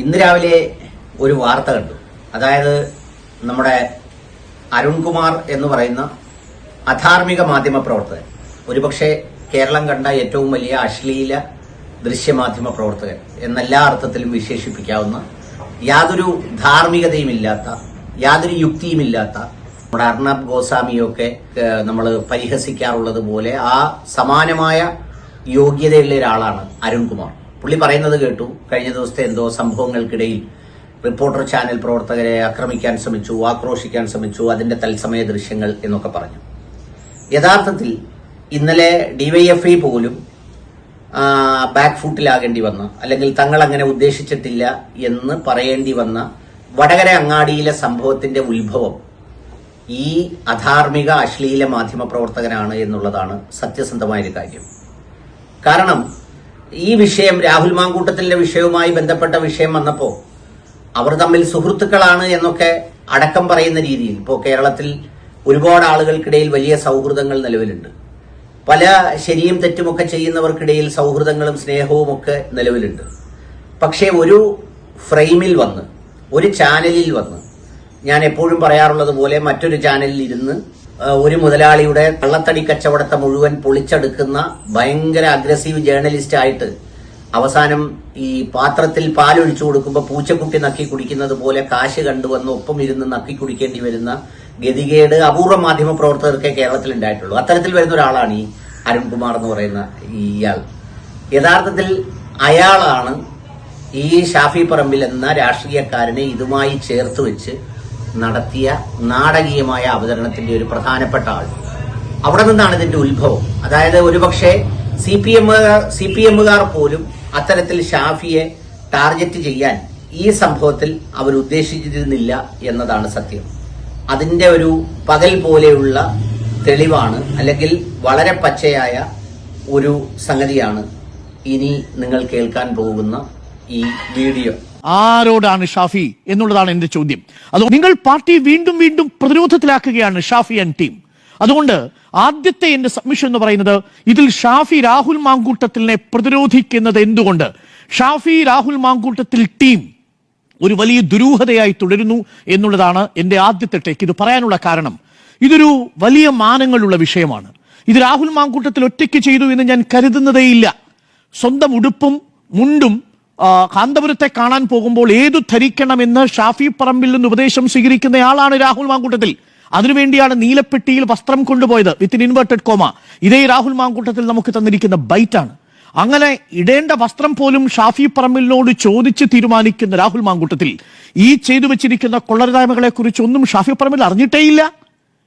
ഇന്ന് രാവിലെ ഒരു വാർത്ത കണ്ടു. അതായത് നമ്മുടെ അരുൺകുമാർ എന്ന് പറയുന്ന അധാർമിക മാധ്യമ പ്രവർത്തകൻ. ഒരുപക്ഷെ കേരളം കണ്ട ഏറ്റവും വലിയ അശ്ലീല ദൃശ്യമാധ്യമ പ്രവർത്തകൻ എന്നെല്ലാ അർത്ഥത്തിലും വിശേഷിപ്പിക്കാവുന്ന യാതൊരു ധാർമ്മികതയുമില്ലാത്ത യാതൊരു യുക്തിയുമില്ലാത്ത നമ്മുടെ അർണബ് ഗോസ്വാമിയൊക്കെ നമ്മൾ പരിഹസിക്കാറുള്ളത് പോലെ ആ സമാനമായ യോഗ്യതയുള്ള ഒരാളാണ് അരുൺകുമാർ. പുള്ളി പറയുന്നത് കേട്ടു. കഴിഞ്ഞ ദിവസത്തെ എന്തോ സംഭവങ്ങൾക്കിടയിൽ റിപ്പോർട്ടർ ചാനൽ പ്രവർത്തകരെ ആക്രമിക്കാൻ ശ്രമിച്ചു ആക്രോശിക്കാൻ ശ്രമിച്ചു അതിന്റെ തത്സമയ ദൃശ്യങ്ങൾ എന്നൊക്കെ പറഞ്ഞു. യഥാർത്ഥത്തിൽ ഇന്നലെ ഡിവൈഎഫ്ഐ പോലും ബാക്ക് ഫുട്ടിലാകേണ്ടി വന്ന. അല്ലെങ്കിൽ തങ്ങൾ അങ്ങനെ ഉദ്ദേശിച്ചിട്ടില്ല എന്ന് പറയേണ്ടി വന്ന വടകര അങ്ങാടിയിലെ സംഭവത്തിന്റെ ഉത്ഭവം ഈ അധാർമിക അശ്ലീല മാധ്യമ പ്രവർത്തകനാണ് എന്നുള്ളതാണ് സത്യസന്ധമായൊരു കാര്യം. കാരണം ഈ വിഷയം രാഹുൽ മാങ്കൂട്ടത്തിന്റെ വിഷയവുമായി ബന്ധപ്പെട്ട വിഷയം വന്നപ്പോൾ അവർ തമ്മിൽ സുഹൃത്തുക്കളാണ് എന്നൊക്കെ അടക്കം പറയുന്ന രീതിയിൽ ഇപ്പോൾ കേരളത്തിൽ ഒരുപാട് ആളുകൾക്കിടയിൽ വലിയ സൗഹൃദങ്ങൾ നിലവിലുണ്ട്. പല ശരിയും തെറ്റുമൊക്കെ ചെയ്യുന്നവർക്കിടയിൽ സൗഹൃദങ്ങളും സ്നേഹവും ഒക്കെ നിലവിലുണ്ട്. പക്ഷേ ഒരു ഫ്രെയിമിൽ വന്ന് ഒരു ചാനലിൽ വന്ന് ഞാൻ എപ്പോഴും പറയാറുള്ളത് പോലെ മറ്റൊരു ചാനലിൽ ഇരുന്ന് ഒരു മുതലാളിയുടെ കള്ളത്തടി കച്ചവടത്തെ മുഴുവൻ പൊളിച്ചെടുക്കുന്ന ഭയങ്കര അഗ്രസീവ് ജേർണലിസ്റ്റ് ആയിട്ട് അവസാനം ഈ പാത്രത്തിൽ പാലൊഴിച്ചു കൊടുക്കുമ്പോൾ പൂച്ചക്കുട്ടി നക്കി കുടിക്കുന്നത് പോലെ കാശ് കണ്ടുവന്ന് ഒപ്പം ഇരുന്ന് നക്കി കുടിക്കേണ്ടി വരുന്ന ഗതികേട് അപൂർവ മാധ്യമ പ്രവർത്തകർക്കേ കേരളത്തിൽ ഉണ്ടായിട്ടുള്ളൂ. അത്തരത്തിൽ വരുന്ന ഒരാളാണ് ഈ അരുൺകുമാർ എന്ന് പറയുന്ന ഇയാൾ. യഥാർത്ഥത്തിൽ അയാളാണ് ഈ ഷാഫി പറമ്പിൽ എന്ന രാഷ്ട്രീയക്കാരനെ ഇതുമായി ചേർത്ത് വെച്ച് നടത്തിയ നാടകീയമായ അവതരണത്തിന്റെ ഒരു പ്രധാനപ്പെട്ട ആൾ. അവിടെ നിന്നാണ് ഇതിന്റെ ഉത്ഭവം. അതായത് ഒരുപക്ഷെ C P M C P എമ്മുകാർ പോലും അത്തരത്തിൽ ഷാഫിയെ ടാർഗറ്റ് ചെയ്യാൻ ഈ സംഭവത്തിൽ അവർ ഉദ്ദേശിച്ചിരുന്നില്ല എന്നതാണ് സത്യം. അതിന്റെ ഒരു പകൽ പോലെയുള്ള തെളിവാണ് അല്ലെങ്കിൽ വളരെ പച്ചയായ ഒരു സംഗതിയാണ് ഇനി നിങ്ങൾ കേൾക്കാൻ പോകുന്ന ഈ വീഡിയോ. ആരോടാണ് ഷാഫി എന്നുള്ളതാണ് എന്റെ ചോദ്യം. അത് നിങ്ങൾ പാർട്ടി വീണ്ടും വീണ്ടും പ്രതിരോധത്തിലാക്കുകയാണ് ഷാഫി ആൻഡ് ടീം അതുകൊണ്ട് ആദ്യത്തെ എന്റെ സബ്മിഷൻ എന്ന് പറയുന്നത് ഇതിൽ ഷാഫി രാഹുൽ മാങ്കൂട്ടത്തിനെ പ്രതിരോധിക്കുന്നത് എന്തുകൊണ്ട്? ഷാഫി രാഹുൽ മാങ്കൂട്ടത്തിൽ ടീം ഒരു വലിയ ദുരൂഹതയായി തുടരുന്നു എന്നുള്ളതാണ് എന്റെ ആദ്യത്തെ ടേക്ക് ഇത് പറയാനുള്ള കാരണം. ഇതൊരു വലിയ മാനങ്ങളുള്ള വിഷയമാണ്. ഇത് രാഹുൽ മാങ്കൂട്ടത്തിൽ ഒറ്റയ്ക്ക് ചെയ്തു എന്ന് ഞാൻ കരുതുന്നതേയില്ല. സ്വന്തം ഉടുപ്പും മുണ്ടും കാന്തപുരത്തെ കാണാൻ പോകുമ്പോൾ ഏതു ധരിക്കണമെന്ന് ഷാഫി പറമ്പിൽ നിന്ന് ഉപദേശം സ്വീകരിക്കുന്നയാളാണ് രാഹുൽ മാങ്കൂട്ടത്തിൽ. അതിനുവേണ്ടിയാണ് നീലപ്പെട്ടിയിൽ വസ്ത്രം കൊണ്ടുപോയത് വിത്ത് ഇൻവേർട്ടഡ് കോമ ഇതേ രാഹുൽ മാങ്കൂട്ടത്തിൽ നമുക്ക് തന്നിരിക്കുന്ന ബൈറ്റാണ്. അങ്ങനെ ഇടേണ്ട വസ്ത്രം പോലും ഷാഫി പറമ്പിലിനോട് ചോദിച്ച് തീരുമാനിക്കുന്ന രാഹുൽ മാങ്കൂട്ടത്തിൽ. ഈ ചെയ്തു വെച്ചിരിക്കുന്ന കൊള്ളരുതായ്മകളെ കുറിച്ച് ഒന്നും ഷാഫി പറമ്പിൽ അറിഞ്ഞിട്ടേയില്ല.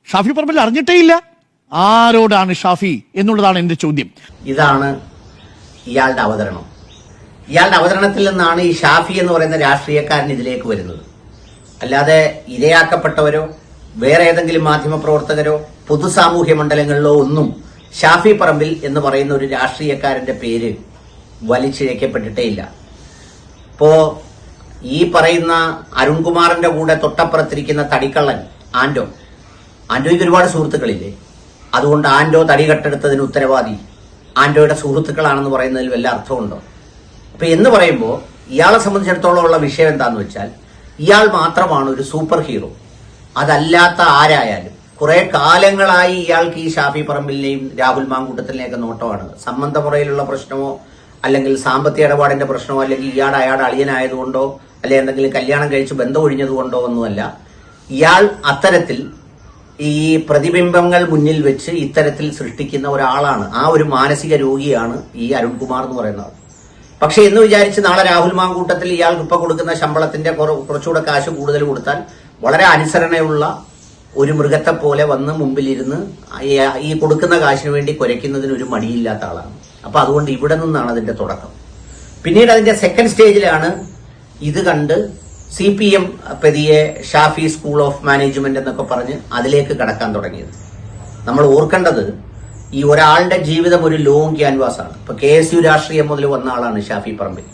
ഷാഫി പറമ്പിൽ അറിഞ്ഞിട്ടേയില്ല. ആരോടാണ് ഷാഫി എന്നുള്ളതാണ് എന്റെ ചോദ്യം. ഇതാണ് ഇയാളുടെ അവതരണം. ഇയാളുടെ അവതരണത്തിൽ നിന്നാണ് ഈ ഷാഫി എന്ന് പറയുന്ന രാഷ്ട്രീയക്കാരൻ ഇതിലേക്ക് വരുന്നത്. അല്ലാതെ ഇരയാക്കപ്പെട്ടവരോ വേറെ ഏതെങ്കിലും മാധ്യമ പ്രവർത്തകരോ പൊതുസാമൂഹ്യ മണ്ഡലങ്ങളിലോ ഒന്നും ഷാഫി പറമ്പിൽ എന്ന് പറയുന്ന ഒരു രാഷ്ട്രീയക്കാരന്റെ പേര് വലിച്ചിഴക്കപ്പെട്ടിട്ടേ ഇല്ല. ഇപ്പോ ഈ പറയുന്ന അരുൺകുമാറിന്റെ കൂടെ തൊട്ടപ്പുറത്തിരിക്കുന്ന തടിക്കള്ളൻ ആൻഡോ ആൻഡോയ്ക്ക് ഒരുപാട് സുഹൃത്തുക്കളില്ലേ? അതുകൊണ്ട് ആൻഡോ തടി കെട്ടെടുത്തതിന് ഉത്തരവാദി ആൻഡോയുടെ സുഹൃത്തുക്കളാണെന്ന് പറയുന്നതിൽ വല്ല അർത്ഥമുണ്ടോ? അപ്പൊ എന്ന് പറയുമ്പോൾ ഇയാളെ സംബന്ധിച്ചിടത്തോളം ഉള്ള വിഷയം എന്താന്ന് വെച്ചാൽ ഇയാൾ മാത്രമാണ് ഒരു സൂപ്പർ ഹീറോ. അതല്ലാത്ത ആരായാലും കുറെ കാലങ്ങളായി ഇയാൾക്ക് ഈ ഷാഫി പറമ്പിലിനെയും രാഹുൽ മാങ്കൂട്ടത്തിനെയൊക്കെ നോട്ടമാണ്. സംബന്ധമുറയിലുള്ള പ്രശ്നമോ അല്ലെങ്കിൽ സാമ്പത്തിക ഇടപാടിന്റെ പ്രശ്നമോ അല്ലെങ്കിൽ ഇയാൾ അയാളുടെ അളിയനായതുകൊണ്ടോ അല്ലെങ്കിൽ എന്തെങ്കിലും കല്യാണം കഴിച്ച് ബന്ധം ഒഴിഞ്ഞതുകൊണ്ടോ ഒന്നുമല്ല. ഇയാൾ അത്തരത്തിൽ ഈ പ്രതിബിംബങ്ങൾ മുന്നിൽ വെച്ച് ഇത്തരത്തിൽ സൃഷ്ടിക്കുന്ന ഒരാളാണ്. ആ ഒരു മാനസിക രോഗിയാണ് ഈ അരുൺകുമാർ എന്ന് പറയുന്നത്. പക്ഷെ എന്ന് വിചാരിച്ച് നാളെ രാഹുൽ മാങ്കൂട്ടത്തിൽ ഇയാൾക്ക് ഇപ്പൊ കൊടുക്കുന്ന ശമ്പളത്തിന്റെ കുറ- കുറച്ചുകൂടെ കാശ് കൂടുതൽ കൊടുത്താൽ വളരെ അനുസരണയുള്ള ഒരു മൃഗത്തെ പോലെ വന്ന് മുമ്പിലിരുന്ന് ഈ കൊടുക്കുന്ന കാശിന് വേണ്ടി കുരയ്ക്കുന്നതിന് ഒരു മടിയില്ലാത്ത ആളാണ്. അപ്പൊ അതുകൊണ്ട് ഇവിടെ നിന്നാണ് അതിന്റെ തുടക്കം. പിന്നീട് അതിന്റെ സെക്കൻഡ് സ്റ്റേജിലാണ് ഇത് കണ്ട് സി പി എം പ്രതിയെ ഷാഫി സ്കൂൾ ഓഫ് മാനേജ്മെന്റ് എന്നൊക്കെ പറഞ്ഞ് അതിലേക്ക് കടക്കാൻ തുടങ്ങിയത്. നമ്മൾ ഓർക്കേണ്ടത് ഈ ഒരാളുടെ ജീവിതം ഒരു ലോങ് ക്യാൻവാസ് ആണ് ഇപ്പൊ കെ എസ് യു രാഷ്ട്രീയം മുതൽ വന്ന ആളാണ് ഷാഫി പറമ്പിൽ.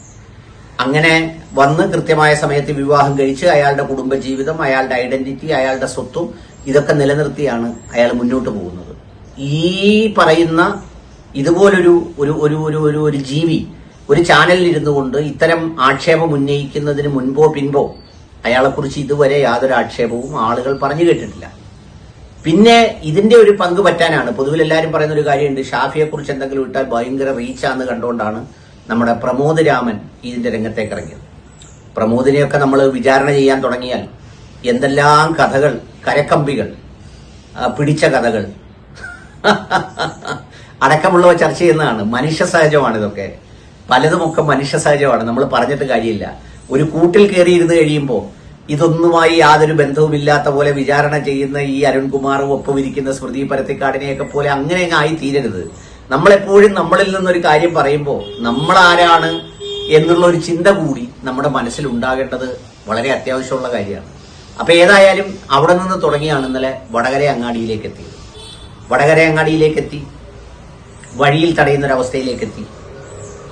അങ്ങനെ വന്ന് കൃത്യമായ സമയത്ത് വിവാഹം കഴിച്ച് അയാളുടെ കുടുംബജീവിതം അയാളുടെ ഐഡന്റിറ്റി അയാളുടെ സ്വത്തും ഇതൊക്കെ നിലനിർത്തിയാണ് അയാൾ മുന്നോട്ട് പോകുന്നത്. ഈ പറയുന്ന ഇതുപോലൊരു ഒരു ഒരു ഒരു ഒരു ഒരു ജീവി ഒരു ചാനലിൽ ഇരുന്നു കൊണ്ട് ഇത്തരം ആക്ഷേപം ഉന്നയിക്കുന്നതിന് മുൻപോ പിൻപോ അയാളെക്കുറിച്ച് ഇതുവരെ യാതൊരു ആക്ഷേപവും ആളുകൾ പറഞ്ഞു കേട്ടിട്ടില്ല. പിന്നെ ഇതിന്റെ ഒരു പങ്ക് പറ്റാനാണ്. പൊതുവിൽ എല്ലാവരും പറയുന്ന ഒരു കാര്യമുണ്ട്. ഷാഫിയെ കുറിച്ച് എന്തെങ്കിലും ഇട്ടാൽ ഭയങ്കര റീച്ചാന്ന് കണ്ടുകൊണ്ടാണ് നമ്മുടെ പ്രമോദ് രാമൻ ഇതിന്റെ രംഗത്തേക്ക് ഇറങ്ങിയത്. പ്രമോദിനെയൊക്കെ നമ്മൾ വിചാരണ ചെയ്യാൻ തുടങ്ങിയാൽ എന്തെല്ലാം കഥകൾ കരക്കമ്പികൾ പിടിച്ച കഥകൾ അടക്കമുള്ളവ ചർച്ച ചെയ്യുന്നതാണ്. മനുഷ്യ സഹജമാണ് ഇതൊക്കെ. പലതുമൊക്കെ മനുഷ്യ സഹജമാണ് നമ്മൾ പറഞ്ഞിട്ട് കാര്യമില്ല. ഒരു കൂട്ടിൽ കയറിയിരുന്ന് കഴിയുമ്പോൾ ഇതൊന്നുമായി യാതൊരു ബന്ധവുമില്ലാത്ത പോലെ വിചാരണ ചെയ്യുന്ന ഈ അരുൺകുമാറും ഒപ്പമിരിക്കുന്ന സ്മൃതി പരത്തിക്കാടിനെയൊക്കെ പോലെ അങ്ങനെ അങ്ങ് ആയി തീരരുത് നമ്മളെപ്പോഴും നമ്മളിൽ നിന്നൊരു കാര്യം പറയുമ്പോൾ നമ്മളാരാണ് എന്നുള്ള ഒരു ചിന്ത കൂടി നമ്മുടെ മനസ്സിൽ ഉണ്ടാകേണ്ടത് വളരെ അത്യാവശ്യമുള്ള കാര്യമാണ്. അപ്പൊ ഏതായാലും അവിടെ നിന്ന് തുടങ്ങിയാണ് ഇന്നലെ വടകര അങ്ങാടിയിലേക്ക് എത്തിയത് വടകര അങ്ങാടിയിലേക്ക് എത്തി വഴിയിൽ തടയുന്ന ഒരു അവസ്ഥയിലേക്ക് എത്തി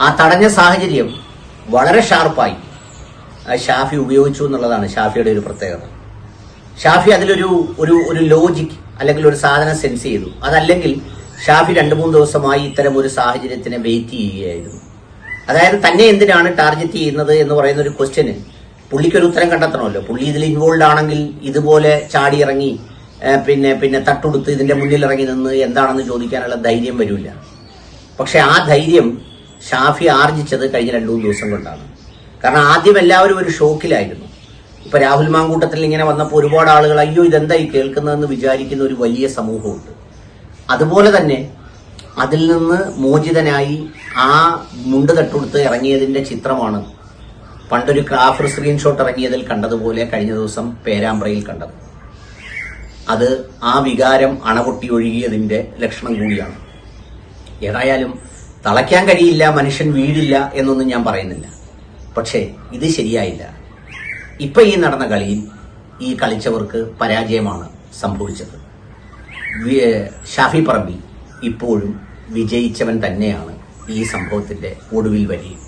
ആ തടഞ്ഞ സാഹചര്യം വളരെ ഷാർപ്പായി ഷാഫി ഉപയോഗിച്ചു എന്നുള്ളതാണ് ഷാഫിയുടെ ഒരു പ്രത്യേകത. ഷാഫി അതിലൊരു ഒരു ഒരു ലോജിക് അല്ലെങ്കിൽ ഒരു സാധനം സെൻസ് ചെയ്തു. അതല്ലെങ്കിൽ ഷാഫി രണ്ട് മൂന്ന് ദിവസമായി ഇത്തരം ഒരു സാഹചര്യത്തിനെ വെയിറ്റ് ചെയ്യുകയായിരുന്നു. അതായത് തന്നെ എന്തിനാണ് ടാർഗറ്റ് ചെയ്യുന്നത് എന്ന് പറയുന്ന ഒരു ക്വസ്റ്റ്യന് പുള്ളിക്കൊരു ഉത്തരം കണ്ടെത്തണമല്ലോ. പുള്ളി ഇതിൽ ഇൻവോൾവ് ആണെങ്കിൽ ഇതുപോലെ ചാടി ഇറങ്ങി പിന്നെ പിന്നെ തട്ടുടുത്ത് ഇതിന്റെ മുന്നിൽ ഇറങ്ങി നിന്ന് എന്താണെന്ന് ചോദിക്കാനുള്ള ധൈര്യം വരില്ല പക്ഷെ ആ ധൈര്യം ഷാഫി ആർജിച്ചത് കഴിഞ്ഞ രണ്ടു മൂന്ന് ദിവസം കൊണ്ടാണ്. കാരണം ആദ്യം എല്ലാവരും ഒരു ഷോക്കിലായിരുന്നു. ഇപ്പൊ രാഹുൽ മാങ്കൂട്ടത്തിൽ ഇങ്ങനെ വന്നപ്പോൾ ഒരുപാട് ആളുകൾ അയ്യോ ഇതെന്തായി കേൾക്കുന്നതെന്ന് വിചാരിക്കുന്ന ഒരു വലിയ സമൂഹമുണ്ട്. അതുപോലെ തന്നെ അതിൽ നിന്ന് മോചിതനായി ആ മുണ്ട് തട്ടുടുത്ത് ഇറങ്ങിയതിന്റെ ചിത്രമാണ് പണ്ടൊരു ക്രാഫർ സ്ക്രീൻഷോട്ട് ഇറങ്ങിയതിൽ കണ്ടതുപോലെ കഴിഞ്ഞ ദിവസം പേരാമ്പ്രയിൽ കണ്ടത്. അത് ആ വികാരം അണപൊട്ടി ഒഴുകിയതിന്റെ ലക്ഷണം കൂടിയാണ്. ഏതായാലും തളയ്ക്കാൻ കഴിയില്ല മനുഷ്യൻ വീഴില്ല എന്നൊന്നും ഞാൻ പറയുന്നില്ല. പക്ഷേ ഇത് ശരിയായില്ല. ഇപ്പൊ ഈ നടന്ന കളിയിൽ ഈ കളിച്ചവർക്ക് പരാജയമാണ് സംഭവിച്ചത്. ഷാഫി പറമ്പി ഇപ്പോഴും വിജയിച്ചവൻ തന്നെയാണ് ഈ സംഭവത്തിന്റെ ഒടുവിൽ വരികയും